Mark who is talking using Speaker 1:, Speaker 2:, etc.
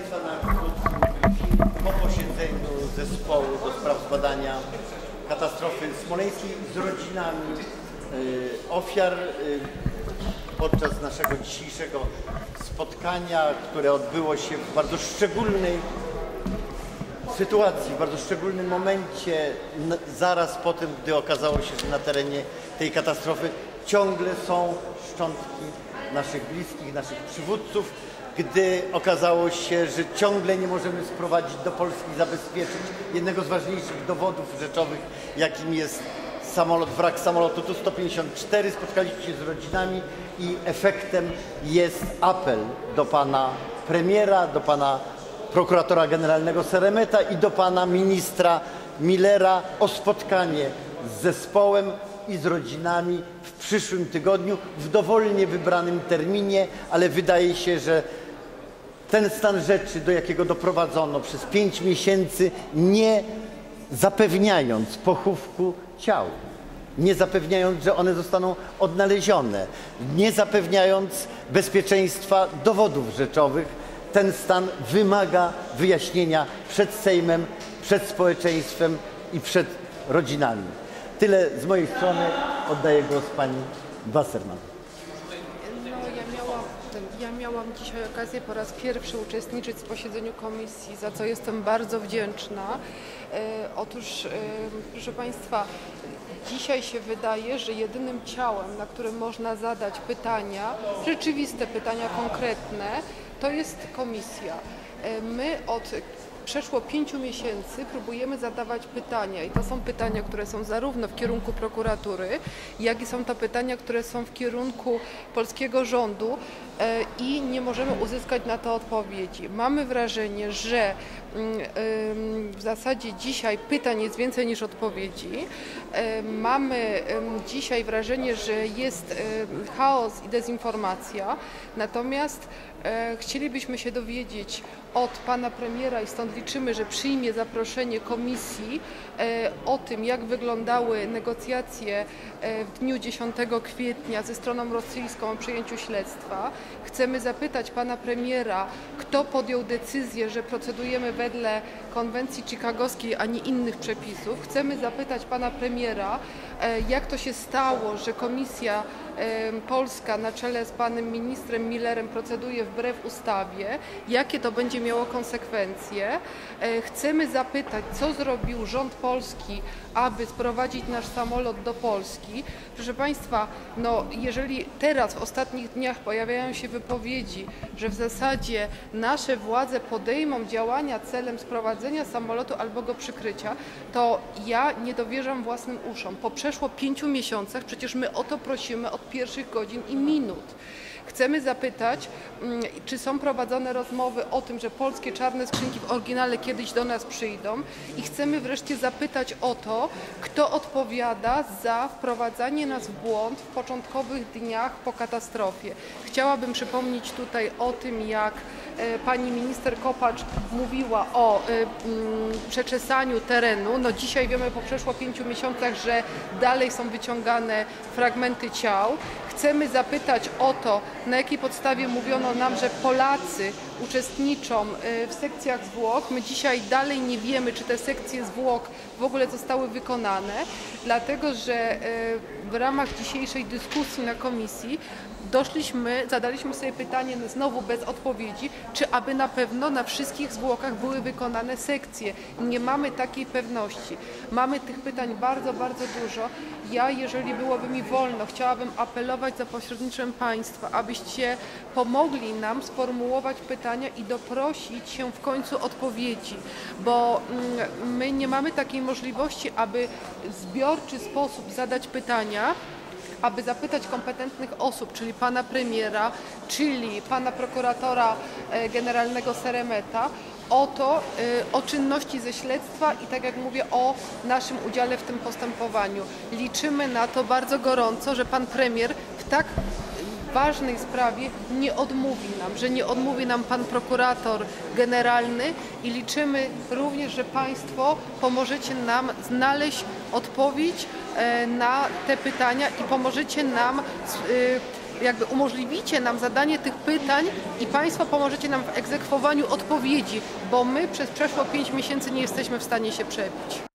Speaker 1: Państwa, na po posiedzeniu zespołu do spraw zbadania katastrofy smoleńskiej z rodzinami y, ofiar y, podczas naszego dzisiejszego spotkania, które odbyło się w bardzo szczególnej sytuacji, w bardzo szczególnym momencie, zaraz po tym, gdy okazało się, że na terenie tej katastrofy ciągle są szczątki naszych bliskich, naszych przywódców, gdy okazało się, że ciągle nie możemy sprowadzić do Polski, zabezpieczyć jednego z ważniejszych dowodów rzeczowych, jakim jest samolot, wrak samolotu Tu-154. Spotkaliśmy się z rodzinami i efektem jest apel do pana premiera, do pana prokuratora generalnego Seremeta i do pana ministra Millera o spotkanie z zespołem i z rodzinami w przyszłym tygodniu w dowolnie wybranym terminie, ale wydaje się, że ten stan rzeczy, do jakiego doprowadzono przez pięć miesięcy, nie zapewniając pochówku ciał, nie zapewniając, że one zostaną odnalezione, nie zapewniając bezpieczeństwa dowodów rzeczowych, ten stan wymaga wyjaśnienia przed Sejmem, przed społeczeństwem i przed rodzinami. Tyle z mojej strony. Oddaję głos pani Wasserman.
Speaker 2: No, ja miałam, dzisiaj okazję po raz pierwszy uczestniczyć w posiedzeniu komisji, za co jestem bardzo wdzięczna. E, otóż, e, proszę Państwa, dzisiaj się wydaje, że jedynym ciałem, na którym można zadać pytania, rzeczywiste pytania konkretne, to jest komisja. E, my od przeszło pięciu miesięcy próbujemy zadawać pytania i to są pytania, które są zarówno w kierunku prokuratury, jak i są to pytania, które są w kierunku polskiego rządu e, i nie możemy uzyskać na to odpowiedzi. Mamy wrażenie, że mm, w zasadzie dzisiaj pytań jest więcej niż odpowiedzi. E, Mamy dzisiaj wrażenie, że jest ym, chaos i dezinformacja, natomiast e, chcielibyśmy się dowiedzieć od pana premiera i stąd liczymy, że przyjmie zaproszenie komisji e, o tym, jak wyglądały negocjacje e, w dniu 10 kwietnia ze stroną rosyjską o przejęciu śledztwa. Chcemy zapytać pana premiera, kto podjął decyzję, że procedujemy wedle konwencji chicagowskiej, a nie innych przepisów. Chcemy zapytać pana premiera, e, jak to się stało, że komisja e, polska na czele z panem ministrem Millerem proceduje wbrew ustawie, jakie to będzie miało konsekwencje. E, Chcemy zapytać, co zrobił rząd polski, aby sprowadzić nasz samolot do Polski. Proszę Państwa, no jeżeli teraz w ostatnich dniach pojawiają się wypowiedzi, że w zasadzie nasze władze podejmą działania celem sprowadzenia samolotu albo go przykrycia, to ja nie dowierzam własnym uszom. Po przeszło pięciu miesiącach przecież my o to prosimy od pierwszych godzin i minut. Chcemy zapytać, mm, czy są prowadzone rozmowy o tym, że polskie czarne skrzynki w oryginale kiedyś do nas przyjdą i chcemy wreszcie zapytać o to, kto odpowiada za wprowadzanie nas w błąd w początkowych dniach po katastrofie. Chciałabym przypomnieć tutaj o tym, jak e, pani minister Kopacz mówiła o e, mm, przeczesaniu terenu. No dzisiaj wiemy po przeszło pięciu miesiącach, że dalej są wyciągane fragmenty ciał. Chcemy zapytać o to, na jakiej podstawie mówiono nam, że Polacy uczestniczą e, w sekcjach zwłok. My dzisiaj dalej nie wiemy, czy te sekcje zwłok w ogóle zostały wykonane, dlatego że e, w ramach dzisiejszej dyskusji na komisji doszliśmy, zadaliśmy sobie pytanie no znowu bez odpowiedzi, czy aby na pewno na wszystkich zwłokach były wykonane sekcje. Nie mamy takiej pewności. Mamy tych pytań bardzo, bardzo dużo. Ja, jeżeli byłoby mi wolno, chciałabym apelować za pośrednictwem Państwa, abyście pomogli nam sformułować pytania i doprosić się w końcu odpowiedzi, bo mm, my nie mamy takiej możliwości, aby w zbiorczy sposób zadać pytania, aby zapytać kompetentnych osób, czyli pana premiera, czyli pana prokuratora e, generalnego Seremeta, o to, e, o czynności ze śledztwa i tak jak mówię, o naszym udziale w tym postępowaniu. Liczymy na to bardzo gorąco, że pan premier w tak ważnej sprawie nie odmówi nam, że nie odmówi nam pan prokurator generalny i liczymy również, że państwo pomożecie nam znaleźć odpowiedź e, na te pytania i pomożecie nam y, jakby umożliwicie nam zadanie tych pytań i Państwo pomożecie nam w egzekwowaniu odpowiedzi, bo my przez przeszło 5 miesięcy nie jesteśmy w stanie się przebić.